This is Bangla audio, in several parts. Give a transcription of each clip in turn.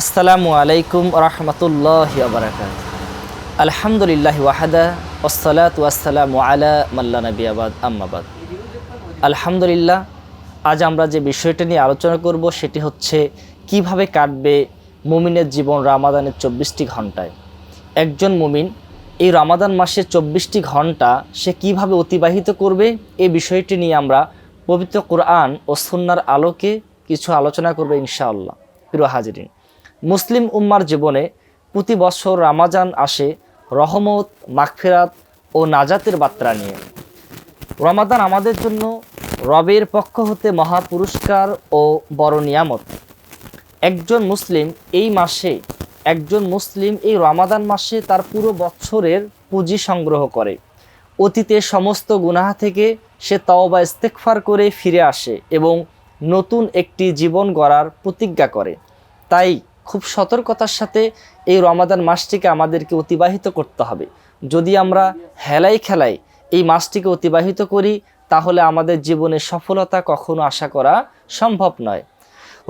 আসসালামু আলাইকুম রহমতুল্লাহ বারাকাত আলহামদুলিল্লাহ ওয়াহাদা ওসলাত ওয়াসালামু আলা মাল্লা নবী আবাদ আম্মাবাদ আলহামদুলিল্লাহ, আজ আমরা যে বিষয়টা নিয়ে আলোচনা করব সেটি হচ্ছে কীভাবে কাটবে মুমিনের জীবন রামাদানের চব্বিশটি ঘন্টায়। একজন মুমিন এই রমাদান মাসের চব্বিশটি ঘণ্টা সে কীভাবে অতিবাহিত করবে এই বিষয়টি নিয়ে আমরা পবিত্র কোরআন ও সুন্নার আলোকে কিছু আলোচনা করবে ইনশাআল্লাহ। প্রিয় হাজিরিন মুসলিম উম্মার জীবনে প্রতি বছর রামাজান আসে রহমত, মাগফিরাত ও নাজাতের বার্তা নিয়ে। রমাদান আমাদের জন্য রবের পক্ষ হতে মহা পুরস্কার ও বড় নিয়ামত। একজন মুসলিম এই মাসে, একজন মুসলিম এই রমাদান মাসে তার পুরো বছরের পুঁজি সংগ্রহ করে। অতীতে সমস্ত গুনাহ থেকে সে তওবা ইস্তেকফার করে ফিরে আসে এবং নতুন একটি জীবন গড়ার প্রতিজ্ঞা করে। তাই খুব সতর্কতার সাথে এই রমাদান মাসটিকে আমাদেরকে অতিবাহিত করতে হবে। যদি আমরা হেলাই খেলাই এই মাসটিকে অতিবাহিত করি, তাহলে আমাদের জীবনে সফলতা কখনো আশা করা সম্ভব নয়।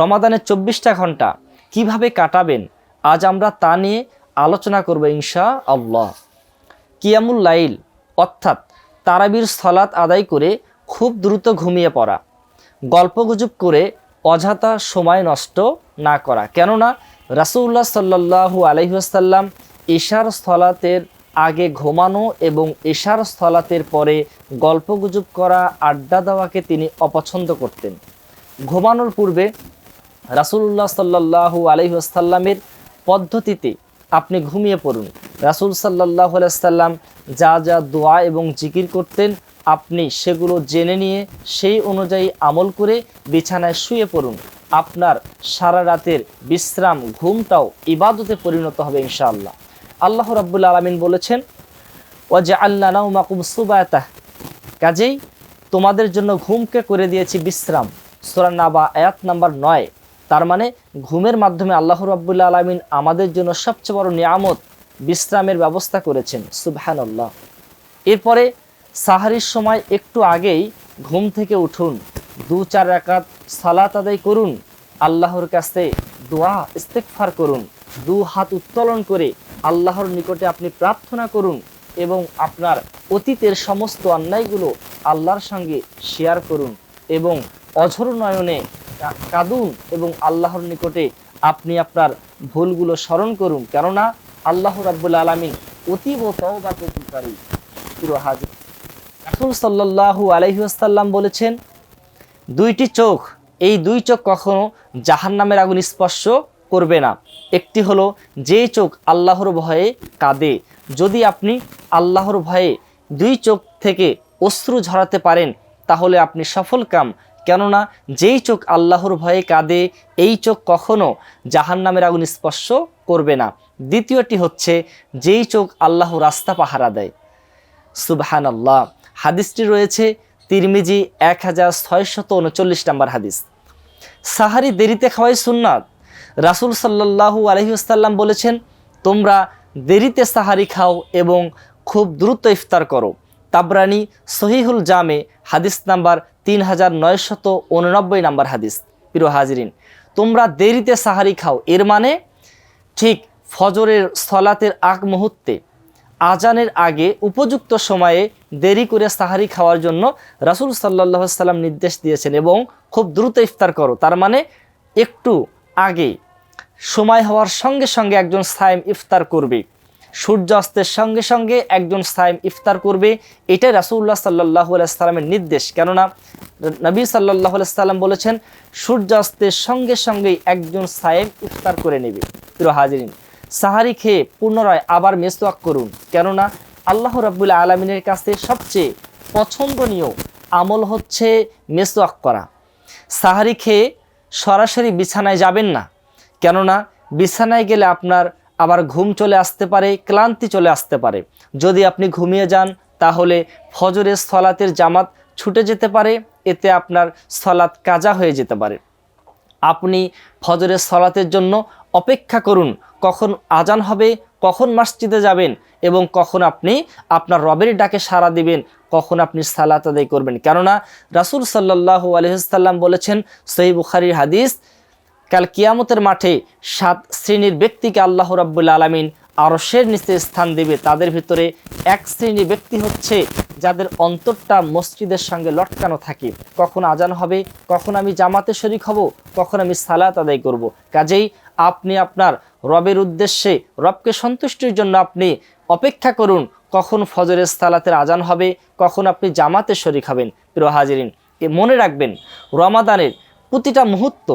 রমাদানের চব্বিশটা ঘণ্টা কীভাবে কাটাবেন, আজ আমরা তা নিয়ে আলোচনা করব ইনশা আল্লাহ কিয়ামুল লাইল, অর্থাৎ তারাবির স্থলাত আদায় করে খুব দ্রুত ঘুমিয়ে পড়া। গল্পগুজব করে অযথা সময় নষ্ট না করা। কেননা রাসুল্লাহ সাল্লাহু আলহিহাসাল্লাম ঈশার স্থলাতের আগে ঘুমানো এবং ঈশার স্থলাতের পরে গল্পগুজব করা, আড্ডা দেওয়াকে তিনি অপছন্দ করতেন। ঘুমানোর পূর্বে রাসুল্লাহ সাল্লাহু আলহিহাসাল্লামের পদ্ধতিতে আপনি ঘুমিয়ে পড়ুন। রাসুল সাল্লাহ আলাইসাল্লাম যা যা দোয়া এবং জিকির করতেন আপনি সেগুলো জেনে নিয়ে সেই অনুযায়ী আমল করে বিছানায় শুয়ে পড়ুন। আপনার সারা রাতের বিশ্রাম, ঘুমটাও ইবাদতে পরিণত হবে ইনশাআল্লাহ। আল্লাহ রাব্বুল আলমিন বলেছেন ও যে আল্লাহ নাউমাকুম সুবায়তাহ কাজেই তোমাদের জন্য ঘুমকে করে দিয়েছি বিশ্রাম। সোরা নাবা আয়াত নাম্বার নয়। তার মানে ঘুমের মাধ্যমে আল্লাহ রাব্বুল আলমিন আমাদের জন্য সবচেয়ে বড় নিয়ামত বিশ্রামের ব্যবস্থা করেছেন। সুবহান আল্লাহ এরপরে সাহারির সময় একটু আগেই ঘুম থেকে উঠুন। দু চার রাকাত সালাত আদায় করুন। আল্লাহর কাছে দোয়া ইস্তেকফার করুন। দু হাত উত্তোলন করে আল্লাহর নিকটে আপনি প্রার্থনা করুন এবং আপনার অতীতের সমস্ত অন্যায়গুলো আল্লাহর সঙ্গে শেয়ার করুন এবং অঝর নয়নে কাঁদুন এবং আল্লাহর নিকটে আপনি আপনার ভুলগুলো স্মরণ করুন। কেননা আল্লাহ রাব্বুল আলমী অতীব তওবা কবুলকারী পুরো হাজির রাসুল সাল্লাহু আলহিহাসাল্লাম বলেছেন, দুইটি চোখ, এই দুই চোখ কখনো জাহান নামের আগুন স্পর্শ করবে না। একটি হলো যে চোখ আল্লাহর ভয়ে কাঁদে। যদি আপনি আল্লাহর ভয়ে দুই চোখ থেকে অশ্রু ঝরাতে পারেন, তাহলে আপনি সফল কাম। কেননা, যেই চোখ আল্লাহর ভয়ে কাঁদে, এই চোখ কখনো জাহান নামের আগুন স্পর্শ করবে না। দ্বিতীয়টি হচ্ছে, যেই চোখ আল্লাহ রাস্তা পাহারা দেয়। সুবহান আল্লাহ হাদিসটি রয়েছে তিরমিজি এক হাজার ছয়শত উনচল্লিশ নম্বর হাদিস। সাহারি দেরিতে খাওয়াই সুন্নাত। রাসুল সাল্লাহু আলহিউসাল্লাম বলেছেন, তোমরা দেরিতে সাহারি খাও এবং খুব দ্রুত ইফতার করো। তাবরানি সহিহুল জামে হাদিস নাম্বার তিন হাজার নয়শত উননব্বই নাম্বার হাদিস। প্রিয় হাজরিন, তোমরা দেরিতে সাহারি খাও, এর মানে ঠিক ফজরের স্থলাতের আগ মুহূর্তে, আজানের আগে উপযুক্ত সময়ে দেরি করে সাহারি খাওয়ার জন্য রাসুল সাল্লাহ সাল্লাম নির্দেশ দিয়েছেন এবং খুব দ্রুত ইফতার করো। তার মানে একটু আগে সময় হওয়ার সঙ্গে সঙ্গে একজন সাইম ইফতার করবে। সূর্যাস্তের সঙ্গে সঙ্গে একজন সাইম ইফতার করবে। এটাই রাসুল্লাহ সাল্লাহ সাল্লামের নির্দেশ। কেননা নবী সাল্লাহ সাল্লাম বলেছেন, সূর্যাস্তের সঙ্গে সঙ্গেই একজন সাইম ইফতার করে নেবে। প্রিয় হাজিরিন, সাহারি খেয়ে পুনরায় আবার মেসওয়াক করুন। কেননা আল্লাহ রাবুল্লাহ আলমিনের কাছে সবচেয়ে পছন্দনীয় আমল হচ্ছে মেসওয়াক করা। সাহারি খেয়ে সরাসরি বিছানায় যাবেন না। কেননা বিছানায় গেলে আপনার আবার ঘুম চলে আসতে পারে, ক্লান্তি চলে আসতে পারে। যদি আপনি ঘুমিয়ে যান, তাহলে ফজরের স্থলাতের জামাত ছুটে যেতে পারে, এতে আপনার স্থলাত কাজা হয়ে যেতে পারে। আপনি ফজরের সলাতের জন্য অপেক্ষা করুন, কখন আজান হবে কখন মসজিদে যাবেন এবং কখন আপনি আপনার রবের ডাকে সাড়া দিবেন, কখন আপনি সালাত আদায় করবেন। কেননা রাসুল সাল্লাহ আলহিসাল্লাম বলেছেন সহি বুখারির হাদিস, কাল কিয়ামতের মাঠে সাত শ্রেণির ব্যক্তিকে আল্লাহ রাব্বুল আলমিন আরশের নিচে স্থান দেবে। তাদের ভিতরে এক শ্রেণির ব্যক্তি হচ্ছে যাদের অন্তরটা মসজিদের সঙ্গে লটকানো থাকে। কখন আজান হবে, কখন আমি জামাতে শরিক হব, কখন আমি সালাত আদায় করব। কাজেই আপনি আপনার রবের উদ্দেশ্যে রবকে সন্তুষ্টির জন্য আপনি অপেক্ষা করুন, কখন ফজরের সালাতের আজান হবে, কখন আপনি জামাতে শরিক হবেন। প্রিয় হাজিরিন, এ মনে রাখবেন, রমাদানের প্রতিটা মুহূর্ত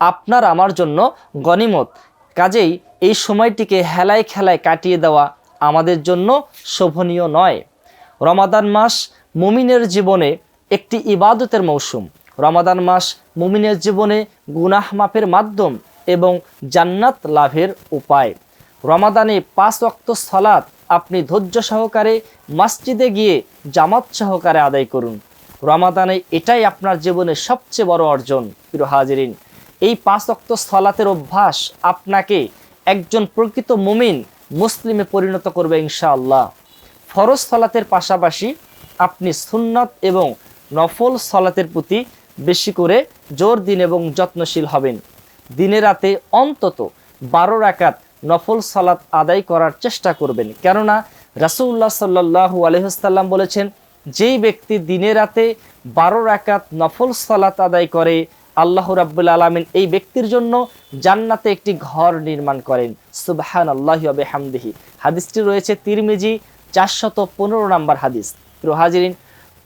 আপনার আমার জন্য গনিমত কাজেই এই সময়টিকে হেলায় খেলায় কাটিয়ে দেওয়া আমাদের জন্য শোভনীয় নয়। রমাদান মাস মুমিনের জীবনে একটি ইবাদতের মৌসুম। রমাদান মাস মুমিনের জীবনে গুনাহ মাপের মাধ্যম। এবং জান্নাত লাভের উপায়। রমাদানে পাঁচ অক্ত সলাৎ আপনি ধৈর্য সহকারে মসজিদে গিয়ে জামাত সহকারে আদায় করুন। রমাদানে এটাই আপনার জীবনের সবচেয়ে বড় অর্জন, প্রিয় হাজিরিন। এই পাঁচ অক্ত সলাতের অভ্যাস আপনাকে একজন প্রকৃত মুমিন মুসলিমে পরিণত করবে ইনশাআল্লাহ। ফরজ সলাতের পাশাপাশি আপনি সুন্নত এবং নফল সলাতের প্রতি বেশি করে জোর দিন এবং যত্নশীল হবেন। দিনে রাতে অন্তত বারো রাকাত নফল সালাত আদায় করার চেষ্টা করবেন। কেননা রাসুল্লাহ সাল্লাহ আলহাম বলেছেন, যেই ব্যক্তি দিনে রাতে বারো রাকাত নফল সালাত আদায় করে, আল্লাহ রাব্বুল আলমিন এই ব্যক্তির জন্য জান্নাতে একটি ঘর নির্মাণ করেন। সুবাহান আল্লাহ হামদিহি হাদিসটি রয়েছে তিরমিজি চারশত পনেরো নম্বর হাদিস। প্রিয় হাজিরিন,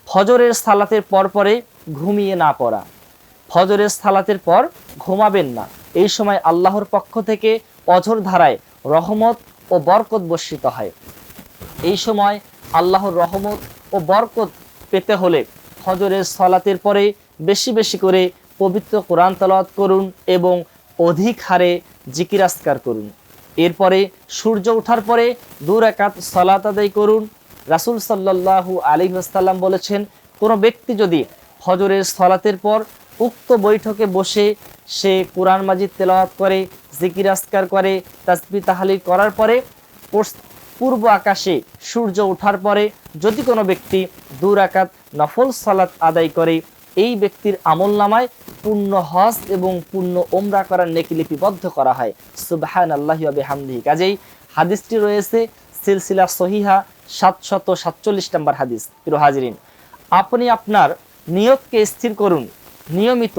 ফজরের সালাতের পরপরে ঘুমিয়ে না পড়া। ফজরের সালাতের পর ঘুমাবেন না। এই সময় আল্লাহর পক্ষ থেকে অঝর ধারায় রহমত ও বরকত বর্ষিত হয়। এই সময় আল্লাহর রহমত ও বরকত পেতে হলে ফজরের সলাতের পরে বেশি বেশি করে পবিত্র কোরআন তালাওয়াত করুন এবং অধিক হারে জিকিরাস্কার করুন। এরপরে সূর্য ওঠার পরে দু রাকাত সলাত আদায় করুন। রাসুল সাল্লাল্লাহু আলী বলেছেন, কোনো ব্যক্তি যদি ফজরের সলাতের পর উক্ত বৈঠকে বসে সে কোরআন মাজিদ তেলাওয়াত করে, জিকির আসকার করে তাসবি তাহালি করার পরে পূর্ব আকাশে সূর্য ওঠার পরে যদি কোনো ব্যক্তি দূর আকাত নফল সালাত আদায় করে, এই ব্যক্তির আমল নামায় পূর্ণ হজ এবং পূর্ণ ওমরা করার নেকি লিপিবদ্ধ করা হয়। সুবাহান আল্লাহ হামদিহি কাজেই হাদিসটি রয়েছে সিলসিলা সহিহা সাতশত সাতচল্লিশ নম্বর হাদিস। হাজিরিন, আপনি আপনার নিয়তকে স্থির করুন। নিয়মিত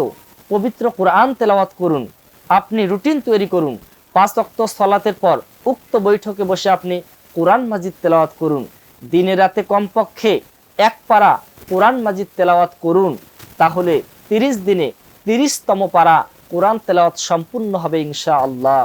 পবিত্র কোরআন তেলাওয়াত করুন। আপনি রুটিন তৈরি করুন। পাঁচ অক্ত সলাতের পর উক্ত বৈঠকে বসে আপনি কোরআন মাজিদ তেলাওয়াত করুন। দিনে রাতে কমপক্ষে এক পারা কোরআন মাজিদ তেলাওয়াত করুন। তাহলে তিরিশ দিনে তিরিশতম পারা কোরআন তেলাওয়াত সম্পূর্ণ হবে ইনশা আল্লাহ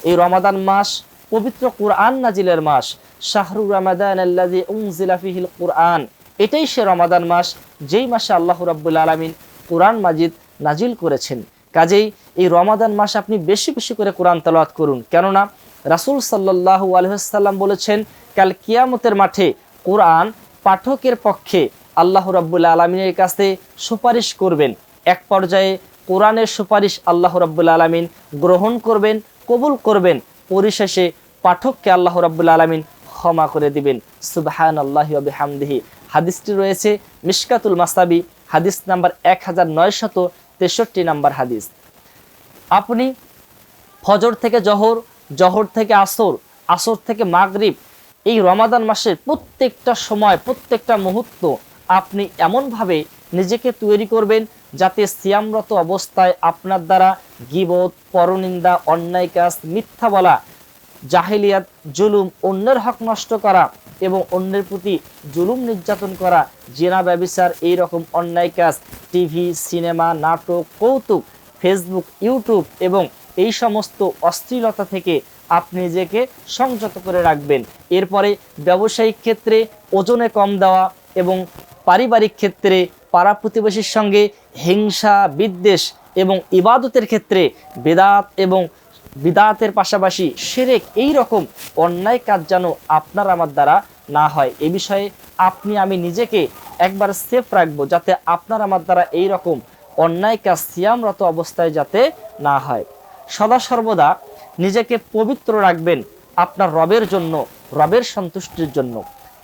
এই রমাদান মাস, পবিত্র কোরআন নাজিলের মাস, শাহরু রমাদান আল্লাযী উনজিলা ফিহিল কোরআন। এটাই সে রমাদান মাস যেই মাসে আল্লাহ রাব্বুল আলামিন কোরআন মাজিদ নাজিল করেছেন। কাজেই এই রমাদান মাস আপনি বেশি বেশি করে কোরআন তেলাওয়াত করুন। কেননা রাসূল সাল্লাল্লাহু আলাইহি ওয়াসাল্লাম বলেছেন, কাল কিয়ামতের মাঠে কোরআন পাঠকের পক্ষে আল্লাহ রাব্বুল আলমিনের কাছে সুপারিশ করবেন। এক পর্যায়ে কোরআনের সুপারিশ আল্লাহ রাব্বুল আলমিন গ্রহণ করবেন, কবুল করবেন। পরিশেষে পাঠককে আল্লাহ রাব্বুল আলমিন ক্ষমা করে দিবেন। সুবাহান আল্লাহি হামদিহি হাদিসটি রয়েছে মিশকাতুল মাসাবি হাদিস নাম্বার এক হাজার নয়শত তেষট্টি নাম্বার হাদিস। আপনি ফজর থেকে জহর জহর থেকে আসর আসর থেকে মাগরিব, এই রমাদান মাসের প্রত্যেকটা সময়, প্রত্যেকটা মুহূর্ত আপনি এমনভাবে নিজেকে তৈরি করবেন যাতে সিয়ামরত অবস্থায় আপনার দ্বারা গিবত, পরনিন্দা, অন্যায় কাজ, মিথ্যা বলা জাহিলিয়াত, জুলুম, অন্যের হক নষ্ট করা এবং অন্যের প্রতি জুলুম নির্যাতন করা, জেনা ব্যবিচার এই রকম অন্যায় কাজ, টিভি, সিনেমা, নাটক, কৌতুক, ফেসবুক, ইউটিউব এবং এই সমস্ত অশ্লীলতা থেকে আপনি নিজেকে সংযত করে রাখবেন। এরপরে ব্যবসায়িক ক্ষেত্রে ওজনে কম দেওয়া এবং পারিবারিক ক্ষেত্রে পাড়া প্রতিবেশীর সঙ্গে হিংসা, বিদ্বেষ এবং ইবাদতের ক্ষেত্রে বেদাত এবং বিদাতের পাশাপাশি সেরেক এই রকম অন্যায় কাজ যেন আপনার আমার দ্বারা না হয়। এ বিষয়ে আপনি, আমি নিজেকে একবার সেফ রাখব যাতে আপনার আমার দ্বারা এই রকম অন্যায় কাজ সিয়ামরত অবস্থায় যাতে না হয়। সদা সর্বদা নিজেকে পবিত্র রাখবেন আপনার রবের জন্য, রবের সন্তুষ্টির জন্য।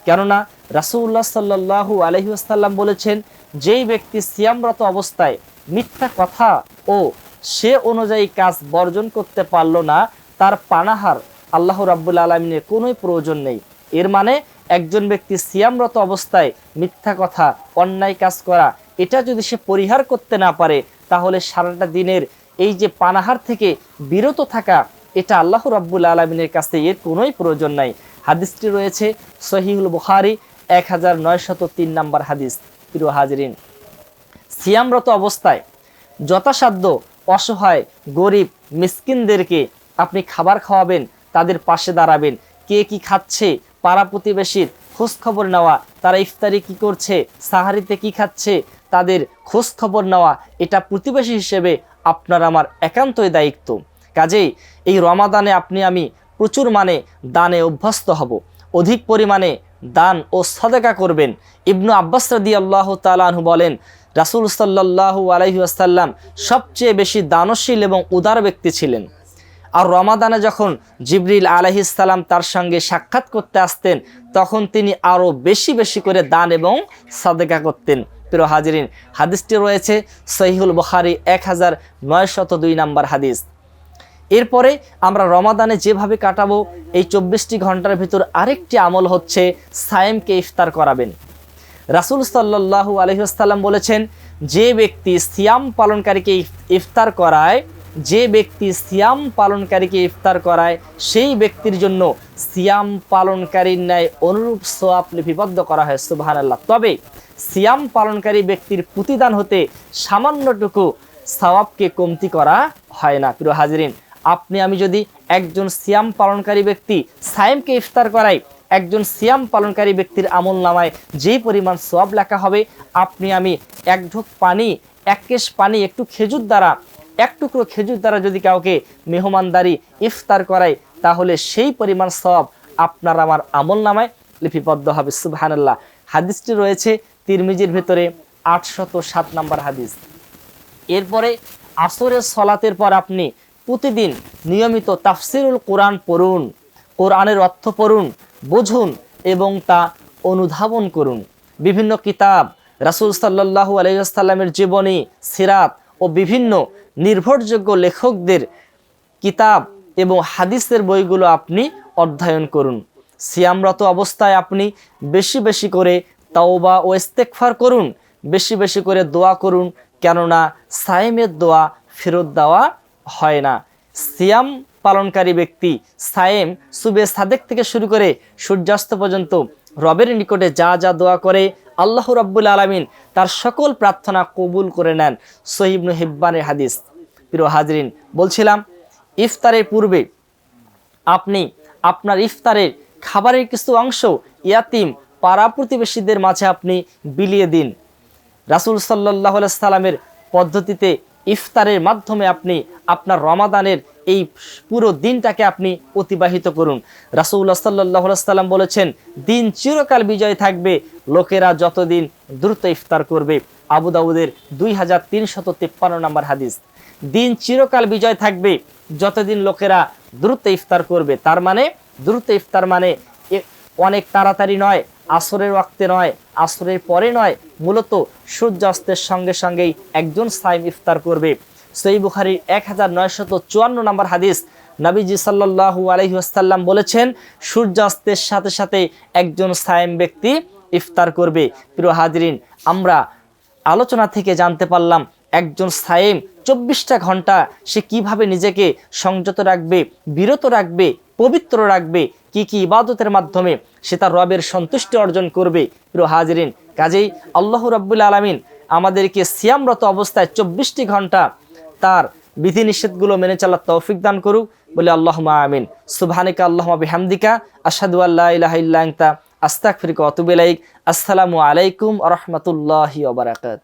কেননা রাসুল্লাহ সাল্লাহু আলহিউসাল্লাম বলেছেন, যেই ব্যক্তি সিয়ামরত অবস্থায় মিথ্যা কথা ও সে অনুযায়ী কাজ বর্জন করতে পারল না, তার পানাহার আল্লাহ রাব্বুল আলমিনের কোনোই প্রয়োজন নেই। এর মানে একজন ব্যক্তি সিয়ামরত অবস্থায় মিথ্যা কথা, অন্যায় কাজ করা, এটা যদি সে পরিহার করতে না পারে, তাহলে সারাটা দিনের এই যে পানাহার থেকে বিরত থাকা, এটা আল্লাহ রাব্বুল আলমিনের কাছে এর কোনোই প্রয়োজন নাই। হাদিসটি রয়েছে সহিহুল বুখারি, এক হাজার নয়শত তিন নম্বর হাদিস। প্রিয় হাজরিন, সিয়ামরত অবস্থায় যথাসাধ্য অসহায়, গরিব মিসকিনদেরকে আপনি খাবার খাওয়াবেন, তাদের পাশে দাঁড়াবেন। কে কি খাচ্ছে, পাড়া প্রতিবেশীর খোঁজ খবর নেওয়া, তারা ইফতারি কি করছে, সাহারিতে কি খাচ্ছে, তাদের খোঁজ খবর নেওয়া, এটা প্রতিবেশী হিসেবে আপনার আমার একান্তই দায়িত্ব। কাজেই এই রমাদানে আপনি, আমি প্রচুর মানে দানে অভ্যস্ত হব। অধিক পরিমাণে দান ও সদেকা করবেন। ইবনু আব্বাস রাদি আল্লাহ তালাহু বলেন রাসুল সাল্লাহু আলহি আসাল্লাম সবচেয়ে বেশি দানশীল এবং উদার ব্যক্তি ছিলেন। আর রমাদানে যখন জিবরিল আলহিসাল্লাম তার সঙ্গে সাক্ষাৎ করতে আসতেন, তখন তিনি আরও বেশি বেশি করে দান এবং সাদেকা করতেন। প্রিয় হাজিরিন, হাদিসটি রয়েছে সহিহুল বখারি এক হাজার নয়শত দুই নম্বর হাদিস। এরপরে আমরা রমাদানে যেভাবে কাটাবো, এই চব্বিশটি ঘণ্টার ভিতর আরেকটি আমল হচ্ছে সায়েমকে ইফতার করাবেন। রাসুল সাল্লাহু আলহিহাস্লাম বলেছেন, যে ব্যক্তি সিয়াম পালনকারীকে ইফতার করায়, যে ব্যক্তি সিয়াম পালনকারীকে ইফতার করায়, সেই ব্যক্তির জন্য সিয়াম পালনকারীর ন্যায় অনুরূপ সোয়াব লিপিবদ্ধ করা হয় সুবাহান আল্লাহ তবে সিয়াম পালনকারী ব্যক্তির প্রতিদান হতে সামান্যটুকু সওয়াবকে কমতি করা হয় না। প্রিয় হাজিরিন, আপনি, আমি যদি একজন সিয়াম পালনকারী ব্যক্তি সায়েমকে ইফতার করাই একজন সিয়াম পালনকারী ব্যক্তির আমল নামায় যেই পরিমাণ সব লেখা হবে, আপনি আমি এক ঢোক পানি, এক কেশ পানি, একটু খেজুর দ্বারা, এক টুকরো খেজুর দ্বারা যদি কাউকে মেহমানদারি ইফতার করাই তাহলে সেই পরিমাণ সব আপনার আমার আমল নামায় লিপিবদ্ধ হবে। সুবহানাল্লাহ। হাদিসটি রয়েছে তিরমিজির ভেতরে আটশত সাত নম্বর হাদিস। এরপরে আসরের সলাতের পর আপনি প্রতিদিন নিয়মিত তাফসিরুল কোরআন পড়ুন, কোরআনের অর্থ পড়ুন বুঝুন এবং তা অনুধাবন করুন। বিভিন্ন কিতাব, রাসূল সাল্লাল্লাহু আলাইসাল্লামের জীবনী, সিরাত ও বিভিন্ন নির্ভরযোগ্য লেখকদের কিতাব এবং হাদিসের বইগুলো আপনি অধ্যয়ন করুন। সিয়ামরত অবস্থায় আপনি বেশি বেশি করে তাওবা ও ইস্তেকফার করুন, বেশি বেশি করে দোয়া করুন, কেননা সায়েমের দোয়া ফেরত দেওয়া হয় না। সিয়াম পালনকারী ব্যক্তি সায়েম সুবে সাদেক থেকে শুরু করে সূর্যাস্ত পর্যন্ত রবের নিকটে যা যা দোয়া করে আল্লাহ রব্বুল আলামিন তার সকল প্রার্থনা কবুল করে নেন সহিবনু হিব্বানের হাদিস। প্রিয় হাজরিন, বলছিলাম, ইফতারের পূর্বে আপনি আপনার ইফতারের খাবারের কিছু অংশ ইয়াতিম, পাড়া প্রতিবেশীদের মাঝে আপনি বিলিয়ে দিন। রাসুল সাল্লাহ সাল্লামের পদ্ধতিতে ইফতারের মাধ্যমে আপনি আপনার রমাদানের এই পুরো দিনটাকে আপনি অতিবাহিত করুন। রাসুল্লাহ সাল্লাহ সাল্লাম বলেছেন, দিন চিরকাল বিজয় থাকবে, লোকেরা যতদিন দ্রুত ইফতার করবে। আবু দাউদের দুই হাজার তিনশত তিপ্পান্ন নম্বর হাদিস, দিন চিরকাল বিজয় থাকবে, যতদিন লোকেরা দ্রুত ইফতার করবে। তার মানে দ্রুত ইফতার মানে অনেক তাড়াতাড়ি নয় আসরের ওয়াক্তে নয়, আসরের পরে নয়, মূলত সূর্যাস্তের সঙ্গে সঙ্গেই একজন সাইম ইফতার করবে। সই বুখারির এক হাজার নয়শত চুয়ান্ন নম্বর হাদিস নবীজি সাল্লাহু আলহিহাসাল্লাম বলেছেন, সূর্যাস্তের সাথে সাথে একজন সায়েম ব্যক্তি ইফতার করবে। প্রিয় হাজরিন, আমরা আলোচনা থেকে জানতে পারলাম একজন সায়েম চব্বিশটা ঘণ্টা সে কীভাবে নিজেকে সংযত রাখবে, বিরত রাখবে, পবিত্র রাখবে কি কি ইবাদতের মাধ্যমে সে তার রবের সন্তুষ্টি অর্জন করবে? প্রিয় কাজেই আল্লাহ রাব্বুল আলমিন আমাদেরকে সিয়ামরত অবস্থায় চব্বিশটি ঘণ্টা তার বিধিনিষেধগুলো মেনে চলার তৌফিক দান করুক। বলে আল্লাহ আমিন। সুবহানিকা আল্লাহ বিহামদিকা আসাদু আল্লাহ ইলাহা ইল্লা আনতা, আস্তাগফিরুকা ওয়া আসসালামু আলাইকুম রাহমাতুল্লাহি ওয়া বারাকাতুহু।